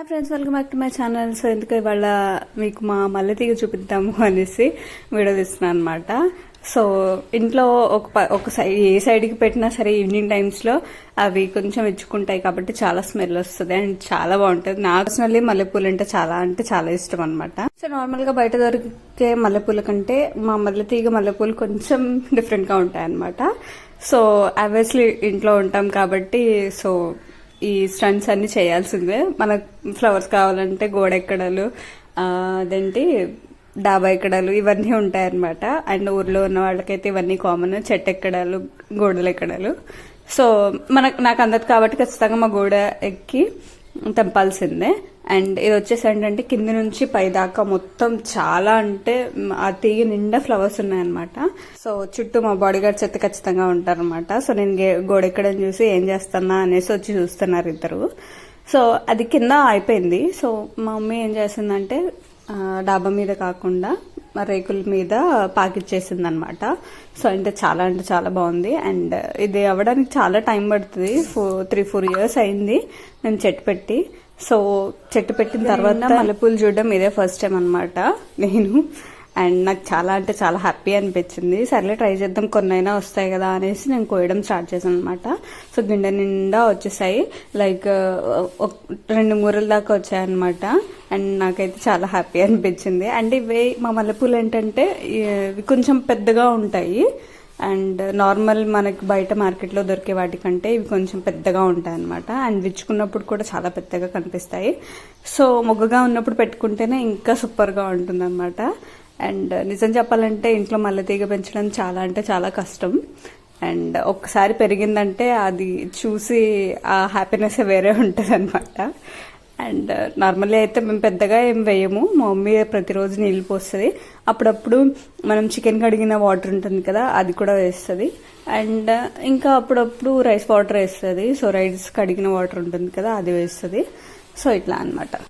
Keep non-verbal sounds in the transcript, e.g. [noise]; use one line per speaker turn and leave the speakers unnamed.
Hi friends welcome back to my channel. So ఎందుకు ఇవాళ మీకు మా మల్లె తీగ చూపిద్దాము [laughs] అనేసి వీడియో తీస్తున్నాను అనమాట సో ఇంట్లో ఒక ఒక సైడ్ ఏ సైడ్కి పెట్టినా సరే ఈవినింగ్ టైమ్స్లో అవి కొంచెం ఇచ్చుకుంటాయి కాబట్టి చాలా స్మెల్ వస్తుంది అండ్ చాలా బాగుంటుంది. నాకు పర్సనల్లీ మల్లెపూలు అంటే చాలా అంటే చాలా ఇష్టం అనమాట సో నార్మల్గా బయట దొరికే మల్లెపూల కంటే మా మల్లె తీగ మల్లెపూలు కొంచెం [laughs] డిఫరెంట్గా ఉంటాయి అనమాట సో అబ్వియస్లీ ఇంట్లో ఉంటాం కాబట్టి సో ఈ స్టంట్స్ అన్ని చేయాల్సిందే. మనకు ఫ్లవర్స్ కావాలంటే గోడ ఎక్కడాలు అదేంటి డాబా ఎక్కడాలు ఇవన్నీ ఉంటాయన్నమాట. అండ్ ఊర్లో ఉన్న వాళ్ళకైతే ఇవన్నీ కామన్ చెట్టు ఎక్కడాలు గోడలు ఎక్కడాలు సో మనకు నాకు అందదు కాబట్టి ఖచ్చితంగా మా గోడ ఎక్కి తెంపాల్సిందే అండ్ ఇది వచ్చేసి ఏంటంటే కింద నుంచి పై దాకా మొత్తం చాలా అంటే ఆ తీగ నిండా ఫ్లవర్స్ ఉన్నాయన్నమాట. సో చుట్టూ మా బాడీ గార్డ్స్ అయితే ఖచ్చితంగా ఉంటారనమాట సో నేను గే- గోడ ఎక్కడం చూసి ఏం చేస్తున్నా అనేసి వచ్చి చూస్తున్నారు ఇద్దరు. సో అది కింద అయిపోయింది సో మా మమ్మీ ఏం చేసిందంటే డాబా మీద కాకుండా రేకుల మీద పాకిచ్చేసింది అనమాట సో అంటే చాలా అంటే చాలా బాగుంది. అండ్ ఇది అవ్వడానికి చాలా టైం పడుతుంది. ఫోర్ త్రీ ఫోర్ ఇయర్స్ అయింది మేము చెట్టు పెట్టి. సో చెట్టు పెట్టిన తర్వాత మల్లెపూలు చూడడం ఇదే ఫస్ట్ టైం అనమాట. నేను అండ్ నాకు చాలా అంటే చాలా హ్యాపీ అనిపించింది. సర్లే ట్రై చేద్దాం కొన్నైనా వస్తాయి కదా అనేసి నేను కోయడం స్టార్ట్ చేశాను అనమాట సో గిండె నిండా వచ్చేసాయి. లైక్ రెండు మూరల దాకా వచ్చాయన్నమాట. అండ్ నాకైతే చాలా హ్యాపీ అనిపించింది. అండ్ ఇవి మా మల్లెపూలు ఏంటంటే ఇవి కొంచెం పెద్దగా ఉంటాయి. అండ్ నార్మల్ మనకి బయట మార్కెట్లో దొరికే వాటికంటే ఇవి కొంచెం పెద్దగా ఉంటాయి అనమాట అండ్ విచ్చుకున్నప్పుడు కూడా చాలా పెద్దగా కనిపిస్తాయి. సో మొగ్గగా ఉన్నప్పుడు పెట్టుకుంటేనే ఇంకా సూపర్గా ఉంటుంది అనమాట అండ్ నిజం చెప్పాలంటే ఇంట్లో మల్లె తీగ పెంచడం చాలా అంటే చాలా కష్టం. అండ్ ఒక్కసారి పెరిగిందంటే అది చూసి ఆ హ్యాపీనెస్ వేరే ఉంటుంది అనమాట అండ్ నార్మల్లీ అయితే మేము పెద్దగా ఏం వేయము. మా మమ్మీ ప్రతిరోజు నీళ్ళు పోస్తుంది. అప్పుడప్పుడు మనం చికెన్ కడిగిన వాటర్ ఉంటుంది కదా అది కూడా వేస్తుంది. అండ్ ఇంకా అప్పుడప్పుడు రైస్ వాటర్ వేస్తుంది. సో రైస్ కడిగిన వాటర్ ఉంటుంది కదా అది వేస్తుంది. సో ఇట్లా అన్నమాట.